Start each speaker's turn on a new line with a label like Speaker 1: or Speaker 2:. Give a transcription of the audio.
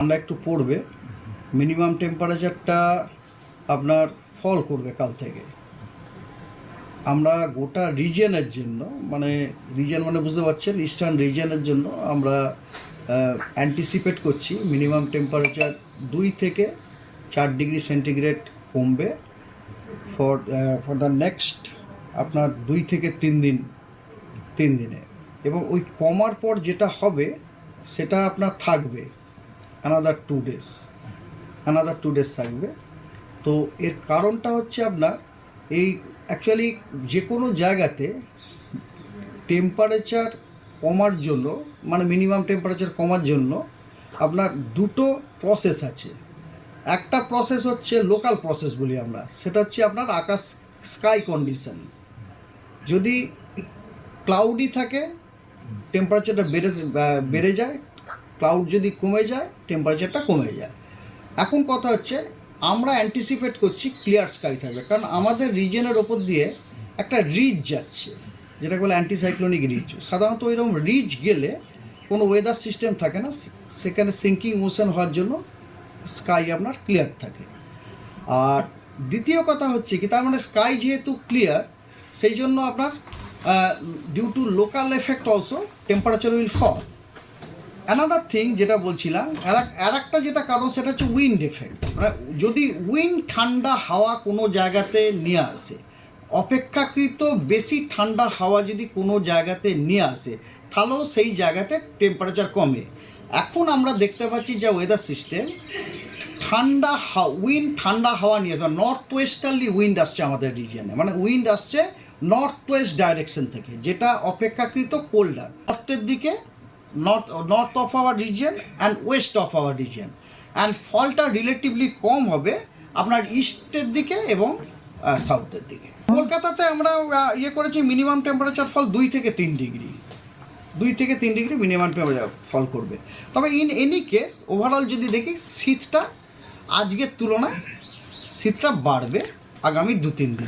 Speaker 1: ঠান্ডা একটু পড়বে মিনিমাম টেম্পারেচারটা আপনার ফল করবে কাল থেকে। আমরা গোটা রিজিয়নের জন্য মানে রিজিয়ন মানে বুঝতে পারছেন ইস্টার্ন রিজিয়নের জন্য আমরা অ্যান্টিসিপেট করছি মিনিমাম টেম্পারেচার দুই থেকে চার ডিগ্রি সেন্টিগ্রেড কমবে। ফর ফর দ্য নেক্সট আপনার দুই থেকে তিন দিন, তিন দিনে। এবং ওই কমার পর যেটা হবে, সেটা আপনার থাকবে। Another two days another two days থাকবে। তো এর কারণটা হচ্ছে আপনার, এই অ্যাকচুয়ালি যে কোনো জায়গাতে টেম্পারেচার কমার জন্য মানে মিনিমাম টেম্পারেচার কমার জন্য আপনার দুটো প্রসেস আছে। একটা প্রসেস হচ্ছে লোকাল প্রসেস বলি আমরা, সেটা হচ্ছে আপনার আকাশ স্কাই কন্ডিশন যদি ক্লাউডি থাকে টেম্পারেচারটা বেড়ে বেড়ে যায় ক্লাউড যদি কমে যায় টেম্পারেচারটা কমে যায়। এখন কথা হচ্ছে, আমরা অ্যান্টিসিপেট করছি ক্লিয়ার স্কাই থাকবে। কারণ আমাদের রিজনের ওপর দিয়ে একটা রিজ যাচ্ছে যেটা বলে অ্যান্টিসাইক্লোনিক রিজ সাধারণত ওইরকম রিজ গেলে কোনো ওয়েদার সিস্টেম থাকে না, সেখানে সিঙ্কিং মোশন হওয়ার জন্য স্কাই আপনার ক্লিয়ার থাকে। আর দ্বিতীয় কথা হচ্ছে কি, তার মানে স্কাই যেহেতু ক্লিয়ার সেই জন্য আপনার due to local effect also temperature will fall another thing যেটা বলছিলাম, আর একটা যেটা কারণ সেটা হচ্ছে উইন্ড এফেক্ট মানে যদি উইন্ড ঠান্ডা হাওয়া কোনো জায়গাতে নিয়ে আসে, অপেক্ষাকৃত বেশি ঠান্ডা হাওয়া যদি কোনো জায়গাতে নিয়ে আসে, তাহলেও সেই জায়গাতে টেম্পারেচার কমে। এখন আমরা দেখতে পাচ্ছি যে ওয়েদার সিস্টেম ঠান্ডা উইন্ড ঠান্ডা হাওয়া নিয়ে আসবে নর্থ ওয়েস্টার্লি উইন্ড আসছে আমাদের রিজিয়নে মানে উইন্ড আসছে নর্থ ওয়েস্ট ডাইরেকশন থেকে, যেটা অপেক্ষাকৃত কোল্ডার নর্থের দিকে north north of our region and west of our region and ফলটা রিলেটিভলি কম হবে আপনার ইস্টের দিকে এবং সাউথের দিকে। কলকাতাতে আমরা ইয়ে করেছি মিনিমাম টেম্পারেচার ফল দুই থেকে তিন ডিগ্রি দুই থেকে তিন ডিগ্রি মিনিমাম টেম্পারেচার ফল করবে। তবে ইন এনি কেস ওভারঅল যদি দেখি, শীতটা আজকের তুলনায়, শীতটা বাড়বে আগামী দু তিন দিন।